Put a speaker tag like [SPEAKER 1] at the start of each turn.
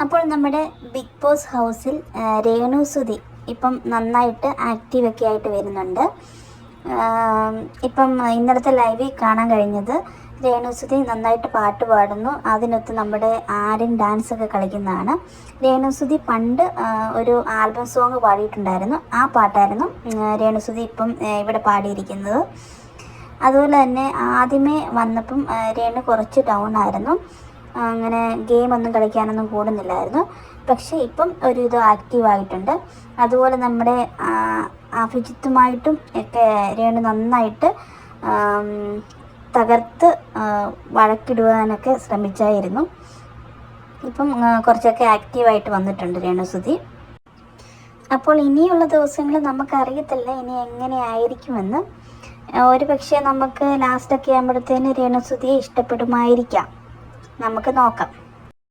[SPEAKER 1] അപ്പോൾ നമ്മുടെ big boss ഹൗസിൽ രേണു സുധി ഇപ്പം നന്നായിട്ട് ആക്റ്റീവൊക്കെ ആയിട്ട് വരുന്നുണ്ട്. ഇപ്പം ഇന്നലത്തെ ലൈവിൽ കാണാൻ കഴിഞ്ഞത് രേണു സുധി നന്നായിട്ട് പാട്ട് പാടുന്നു. അതിനൊത്ത് നമ്മുടെ ആര്യൻ ഡാൻസ് ഒക്കെ കളിക്കുന്നതാണ്. രേണു സുധി പണ്ട് ഒരു ആൽബം സോങ് പാടിയിട്ടുണ്ടായിരുന്നു. ആ പാട്ടായിരുന്നു രേണുസുതി ഇപ്പം ഇവിടെ പാടിയിരിക്കുന്നത്. അതുപോലെ തന്നെ ആദ്യമേ വന്നപ്പം രേണു കുറച്ച് ഡൗൺ ആയിരുന്നു. അങ്ങനെ ഗെയിമൊന്നും കളിക്കാനൊന്നും കൂടുന്നില്ലായിരുന്നു. പക്ഷേ ഇപ്പം ഒരു ഇത് ആക്റ്റീവായിട്ടുണ്ട് അതുപോലെ നമ്മുടെ അഭിജിത്തുമായിട്ടും ഒക്കെ രേണു നന്നായിട്ട് തകർത്ത് വഴക്കിടുവാനൊക്കെ ശ്രമിച്ചായിരുന്നു. ഇപ്പം കുറച്ചൊക്കെ ആക്റ്റീവായിട്ട് വന്നിട്ടുണ്ട് രേണുസുതി അപ്പോൾ ഇനിയുള്ള ദിവസങ്ങൾ നമുക്കറിയത്തില്ല ഇനി എങ്ങനെയായിരിക്കുമെന്ന് ഒരു പക്ഷേ നമുക്ക് ലാസ്റ്റൊക്കെ ആകുമ്പോഴത്തേന് രേണുസുതിയെ ഇഷ്ടപ്പെടുമായിരിക്കാം. നമുക്ക് നോക്കാം.